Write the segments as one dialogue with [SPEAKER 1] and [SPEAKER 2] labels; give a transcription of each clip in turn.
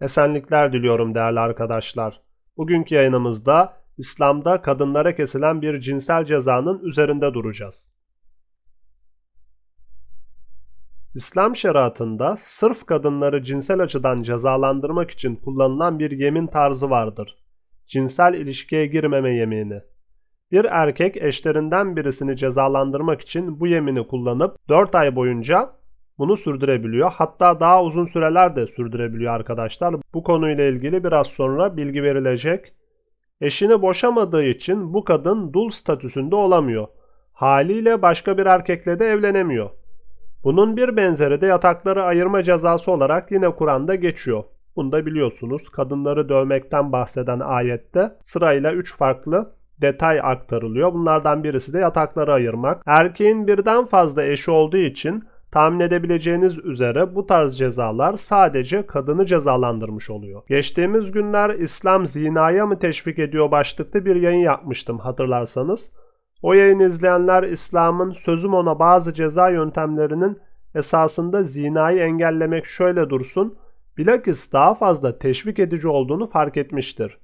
[SPEAKER 1] Esenlikler diliyorum değerli arkadaşlar. Bugünkü yayınımızda İslam'da kadınlara kesilen bir cinsel cezanın üzerinde duracağız. İslam şeriatında sırf kadınları cinsel açıdan cezalandırmak için kullanılan bir yemin tarzı vardır. Cinsel ilişkiye girmeme yemini. Bir erkek eşlerinden birisini cezalandırmak için bu yemini kullanıp 4 ay boyunca bunu sürdürebiliyor. Hatta daha uzun süreler de sürdürebiliyor arkadaşlar. Bu konuyla ilgili biraz sonra bilgi verilecek. Eşini boşamadığı için bu kadın dul statüsünde olamıyor. Haliyle başka bir erkekle de evlenemiyor. Bunun bir benzeri de yatakları ayırma cezası olarak yine Kur'an'da geçiyor. Bunu da biliyorsunuz. Kadınları dövmekten bahseden ayette sırayla 3 farklı detay aktarılıyor. Bunlardan birisi de yatakları ayırmak. Erkeğin birden fazla eşi olduğu için Tahmin edebileceğiniz üzere bu tarz cezalar sadece kadını cezalandırmış oluyor. Geçtiğimiz günler İslam zinaya mı teşvik ediyor başlıklı bir yayın yapmıştım hatırlarsanız. O yayını izleyenler İslam'ın sözüm ona bazı ceza yöntemlerinin esasında zinayı engellemek şöyle dursun, bilakis daha fazla teşvik edici olduğunu fark etmiştir.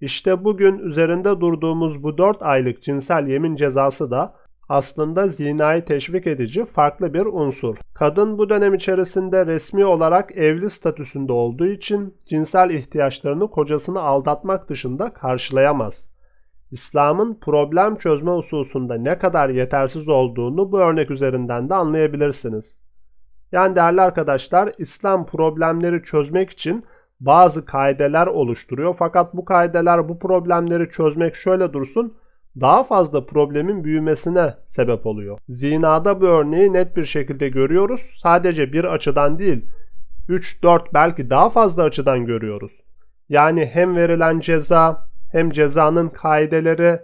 [SPEAKER 1] İşte bugün üzerinde durduğumuz bu 4 aylık cinsel yemin cezası da aslında zinayı teşvik edici farklı bir unsur. Kadın bu dönem içerisinde resmi olarak evli statüsünde olduğu için cinsel ihtiyaçlarını kocasını aldatmak dışında karşılayamaz. İslam'ın problem çözme hususunda ne kadar yetersiz olduğunu bu örnek üzerinden de anlayabilirsiniz. Yani değerli arkadaşlar İslam problemleri çözmek için bazı kaideler oluşturuyor. Fakat bu kaideler bu problemleri çözmek şöyle dursun daha fazla problemin büyümesine sebep oluyor. Zinada bu örneği net bir şekilde görüyoruz. Sadece bir açıdan değil, 3, 4 belki daha fazla açıdan görüyoruz. Yani hem verilen ceza, hem cezanın kaideleri,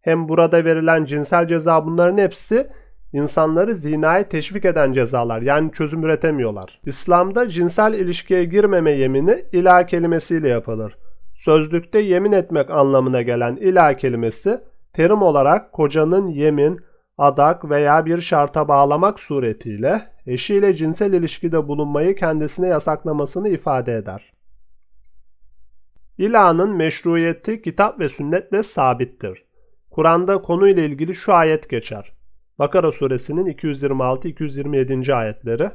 [SPEAKER 1] hem burada verilen cinsel ceza bunların hepsi insanları zinaya teşvik eden cezalar. Yani çözüm üretemiyorlar. İslam'da cinsel ilişkiye girmeme yemini ilah kelimesiyle yapılır. Sözlükte yemin etmek anlamına gelen ilah kelimesi terim olarak kocanın yemin, adak veya bir şarta bağlamak suretiyle eşiyle cinsel ilişkide bulunmayı kendisine yasaklamasını ifade eder. İla'nın meşruiyeti kitap ve sünnetle sabittir. Kur'an'da konuyla ilgili şu ayet geçer. Bakara suresinin 226-227. ayetleri.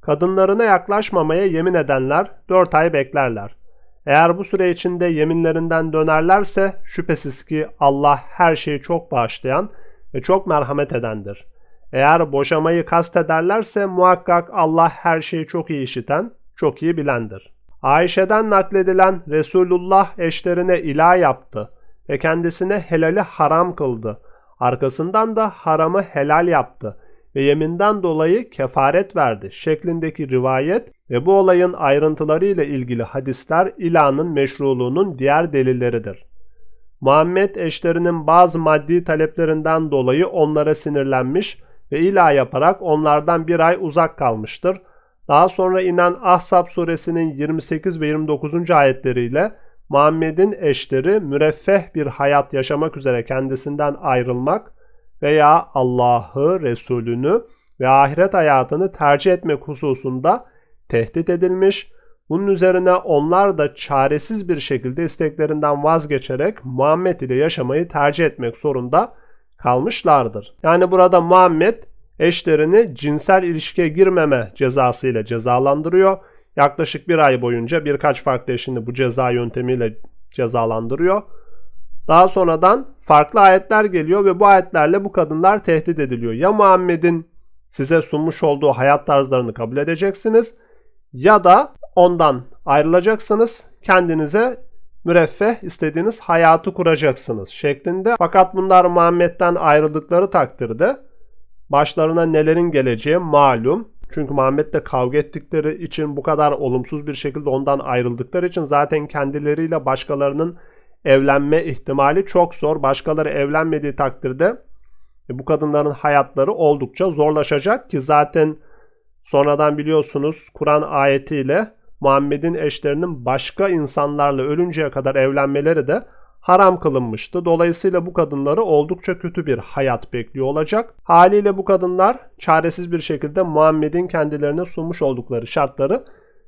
[SPEAKER 1] Kadınlarına yaklaşmamaya yemin edenler 4 ay beklerler. Eğer bu süre içinde yeminlerinden dönerlerse şüphesiz ki Allah her şeyi çok bağışlayan ve çok merhamet edendir. Eğer boşamayı kastederlerse muhakkak Allah her şeyi çok iyi işiten, çok iyi bilendir. Ayşe'den nakledilen Resulullah eşlerine ilah yaptı ve kendisine helali haram kıldı. Arkasından da haramı helal yaptı ve yeminden dolayı kefaret verdi şeklindeki rivayet ve bu olayın ayrıntıları ile ilgili hadisler ilanın meşruluğunun diğer delilleridir. Muhammed eşlerinin bazı maddi taleplerinden dolayı onlara sinirlenmiş ve ilah yaparak onlardan bir ay uzak kalmıştır. Daha sonra inen Ahzab suresinin 28 ve 29. ayetleriyle Muhammed'in eşleri müreffeh bir hayat yaşamak üzere kendisinden ayrılmak veya Allah'ı, Resulünü ve ahiret hayatını tercih etmek hususunda tehdit edilmiş. Bunun üzerine onlar da çaresiz bir şekilde isteklerinden vazgeçerek Muhammed ile yaşamayı tercih etmek zorunda kalmışlardır. Yani burada Muhammed eşlerini cinsel ilişkiye girmeme cezası ile cezalandırıyor. Yaklaşık bir ay boyunca birkaç farklı eşini bu ceza yöntemiyle cezalandırıyor. Daha sonradan farklı ayetler geliyor ve bu ayetlerle bu kadınlar tehdit ediliyor. Ya Muhammed'in size sunmuş olduğu hayat tarzlarını kabul edeceksiniz ya da ondan ayrılacaksınız. Kendinize müreffeh istediğiniz hayatı kuracaksınız şeklinde. Fakat bunlar Muhammed'den ayrıldıkları takdirde başlarına nelerin geleceği malum. Çünkü Muhammed'le kavga ettikleri için bu kadar olumsuz bir şekilde ondan ayrıldıkları için zaten kendileriyle başkalarının evlenme ihtimali çok zor. Başkaları evlenmediği takdirde e, bu kadınların hayatları oldukça zorlaşacak ki zaten sonradan biliyorsunuz Kur'an ayetiyle Muhammed'in eşlerinin başka insanlarla ölünceye kadar evlenmeleri de haram kılınmıştı. Dolayısıyla bu kadınları oldukça kötü bir hayat bekliyor olacak. Haliyle bu kadınlar çaresiz bir şekilde Muhammed'in kendilerine sunmuş oldukları şartları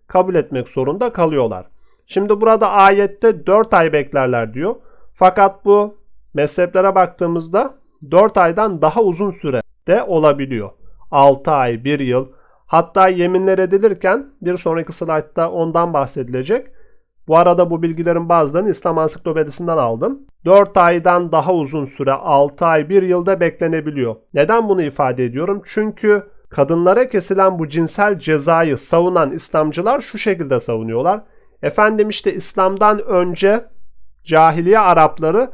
[SPEAKER 1] kabul etmek zorunda kalıyorlar. Şimdi burada ayette 4 ay beklerler diyor. Fakat bu mezheplere baktığımızda 4 aydan daha uzun süre de olabiliyor. 6 ay, 1 yıl. Hatta yeminler edilirken bir sonraki slaytta ondan bahsedilecek. Bu arada bu bilgilerin bazılarını İslam Ansiklopedisinden aldım. 4 aydan daha uzun süre 6 ay 1 yılda beklenebiliyor. Neden bunu ifade ediyorum? Çünkü kadınlara kesilen bu cinsel cezayı savunan İslamcılar şu şekilde savunuyorlar. Efendim işte İslam'dan önce cahiliye Arapları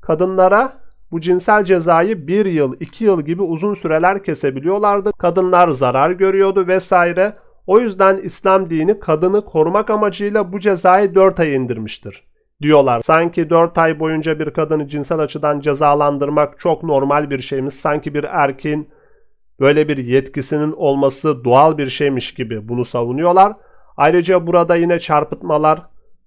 [SPEAKER 1] kadınlara bu cinsel cezayı 1 yıl, 2 yıl gibi uzun süreler kesebiliyorlardı. Kadınlar zarar görüyordu vesaire. O yüzden İslam dini kadını korumak amacıyla bu cezayı 4 ay indirmiştir diyorlar. Sanki 4 ay boyunca bir kadını cinsel açıdan cezalandırmak çok normal bir şeymiş. Sanki bir erkeğin böyle bir yetkisinin olması doğal bir şeymiş gibi bunu savunuyorlar. Ayrıca burada yine çarpıtmalar,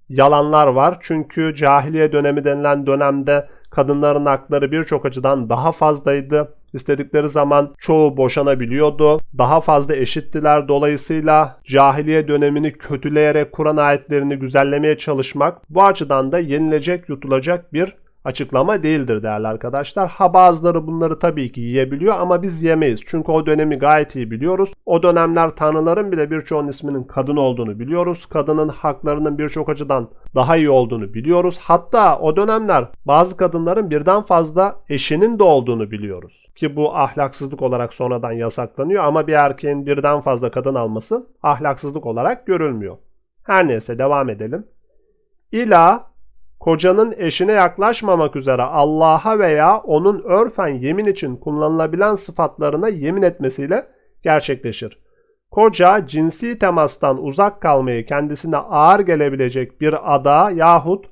[SPEAKER 1] yalanlar var. Çünkü cahiliye dönemi denilen dönemde kadınların hakları birçok açıdan daha fazlaydı. İstedikleri zaman çoğu boşanabiliyordu. Daha fazla eşittiler. Dolayısıyla cahiliye dönemini kötüleyerek Kur'an ayetlerini güzellemeye çalışmak bu açıdan da yenilecek, yutulacak bir açıklama değildir değerli arkadaşlar. Ha bazıları bunları tabii ki yiyebiliyor ama biz yemeyiz. Çünkü o dönemi gayet iyi biliyoruz. O dönemler tanrıların bile birçoğun isminin kadın olduğunu biliyoruz. Kadının haklarının birçok açıdan daha iyi olduğunu biliyoruz. Hatta o dönemler bazı kadınların birden fazla eşinin de olduğunu biliyoruz. Ki bu ahlaksızlık olarak sonradan yasaklanıyor ama bir erkeğin birden fazla kadın alması ahlaksızlık olarak görülmüyor. Her neyse devam edelim. İla kocanın eşine yaklaşmamak üzere Allah'a veya onun örfen yemin için kullanılabilen sıfatlarına yemin etmesiyle gerçekleşir. Koca cinsi temastan uzak kalmayı kendisine ağır gelebilecek bir ada yahut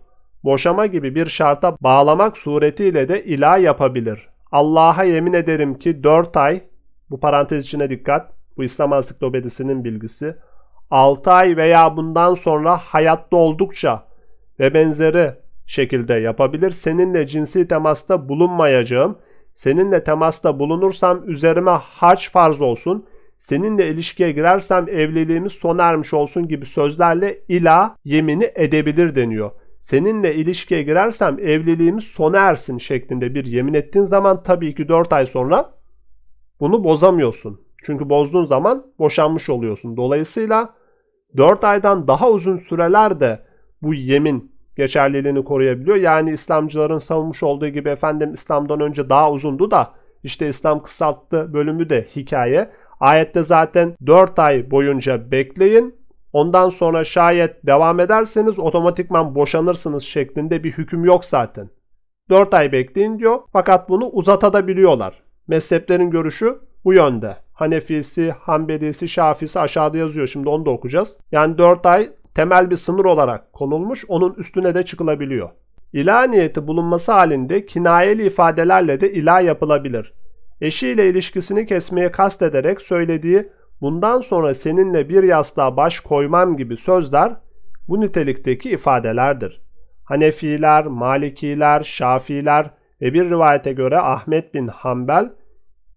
[SPEAKER 1] boşama gibi bir şarta bağlamak suretiyle de ilah yapabilir. Allah'a yemin ederim ki 4 ay, bu parantez içine dikkat, bu İslam Ansiklopedisinin bilgisi, 6 ay veya bundan sonra hayatta oldukça ve benzeri şekilde yapabilir. Seninle cinsi temasta bulunmayacağım. Seninle temasta bulunursam üzerime harç farz olsun. Seninle ilişkiye girersem evliliğimiz sona ermiş olsun gibi sözlerle ila yemini edebilir deniyor. Seninle ilişkiye girersem evliliğimiz sona ersin şeklinde bir yemin ettiğin zaman tabii ki 4 ay sonra bunu bozamıyorsun. Çünkü bozduğun zaman boşanmış oluyorsun. Dolayısıyla 4 aydan daha uzun sürelerde bu yemin geçerliliğini koruyabiliyor. Yani İslamcıların savunmuş olduğu gibi efendim İslam'dan önce daha uzundu da işte İslam kısalttı bölümü de hikaye. Ayette zaten 4 ay boyunca bekleyin. Ondan sonra şayet devam ederseniz otomatikman boşanırsınız şeklinde bir hüküm yok zaten. 4 ay bekleyin diyor fakat bunu uzatabiliyorlar. Mezheplerin görüşü bu yönde. Hanefisi, Hanbelisi, Şafisi aşağıda yazıyor. Şimdi onu da okuyacağız. Yani 4 ay temel bir sınır olarak konulmuş, onun üstüne de çıkılabiliyor. İlah niyeti bulunması halinde kinayeli ifadelerle de ilah yapılabilir. Eşiyle ilişkisini kesmeye kastederek söylediği bundan sonra seninle bir yastığa baş koymam gibi sözler bu nitelikteki ifadelerdir. Hanefiler, Malikiler, Şafiler ve bir rivayete göre Ahmet bin Hanbel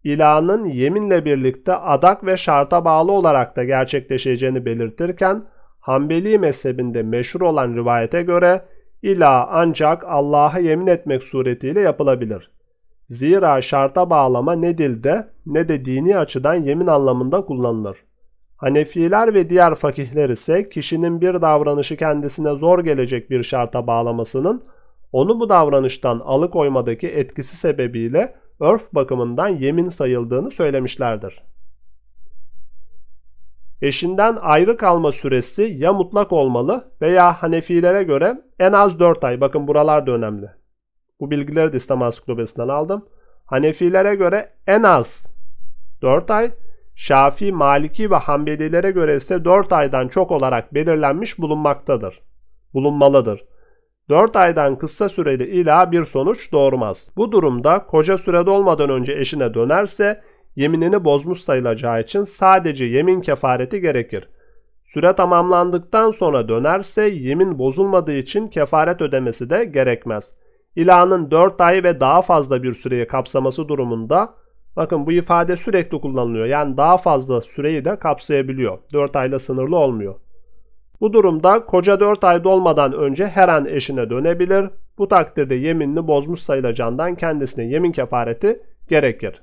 [SPEAKER 1] ilahın yeminle birlikte adak ve şarta bağlı olarak da gerçekleşeceğini belirtirken Hanbeli mezhebinde meşhur olan rivayete göre ilah ancak Allah'a yemin etmek suretiyle yapılabilir. Zira şarta bağlama ne dilde ne de dini açıdan yemin anlamında kullanılır. Hanefiler ve diğer fakihler ise kişinin bir davranışı kendisine zor gelecek bir şarta bağlamasının onu bu davranıştan alıkoymadaki etkisi sebebiyle örf bakımından yemin sayıldığını söylemişlerdir. Eşinden ayrı kalma süresi ya mutlak olmalı veya Hanefilere göre en az 4 ay. Bakın buralar da önemli. Bu bilgileri de İslam Ansiklopedisinden aldım. Hanefilere göre en az 4 ay, Şafii, Maliki ve Hanbelilere göre ise 4 aydan çok olarak belirlenmiş bulunmaktadır. Bulunmalıdır. 4 aydan kısa süreli ila bir sonuç doğurmaz. Bu durumda koca sürede olmadan önce eşine dönerse yeminini bozmuş sayılacağı için sadece yemin kefareti gerekir. Süre tamamlandıktan sonra dönerse yemin bozulmadığı için kefaret ödemesi de gerekmez. İlanın 4 ay ve daha fazla bir süreyi kapsaması durumunda bakın bu ifade sürekli kullanılıyor. Yani daha fazla süreyi de kapsayabiliyor. 4 ayla sınırlı olmuyor. Bu durumda koca 4 ay dolmadan önce her an eşine dönebilir. Bu takdirde yeminini bozmuş sayılacağından kendisine yemin kefareti gerekir.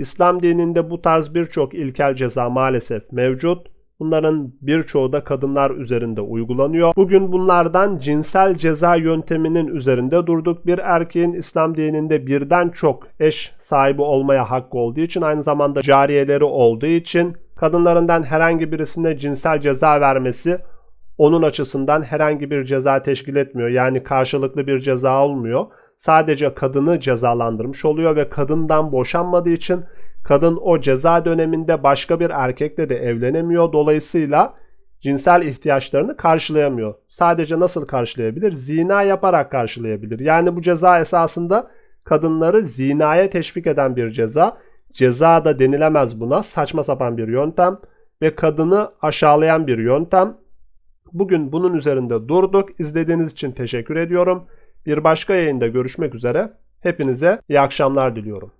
[SPEAKER 1] İslam dininde bu tarz birçok ilkel ceza maalesef mevcut. Bunların birçoğu da kadınlar üzerinde uygulanıyor. Bugün bunlardan cinsel ceza yönteminin üzerinde durduk. Bir erkeğin İslam dininde birden çok eş sahibi olmaya hakkı olduğu için aynı zamanda cariyeleri olduğu için kadınlarından herhangi birisine cinsel ceza vermesi onun açısından herhangi bir ceza teşkil etmiyor. Yani karşılıklı bir ceza olmuyor. Sadece kadını cezalandırmış oluyor ve kadından boşanmadığı için kadın o ceza döneminde başka bir erkekle de evlenemiyor. Dolayısıyla cinsel ihtiyaçlarını karşılayamıyor. Sadece nasıl karşılayabilir? Zina yaparak karşılayabilir. Yani bu ceza esasında kadınları zinaya teşvik eden bir ceza. Ceza da denilemez buna. Saçma sapan bir yöntem ve kadını aşağılayan bir yöntem. Bugün bunun üzerinde durduk. İzlediğiniz için teşekkür ediyorum. Bir başka yayında görüşmek üzere. Hepinize iyi akşamlar diliyorum.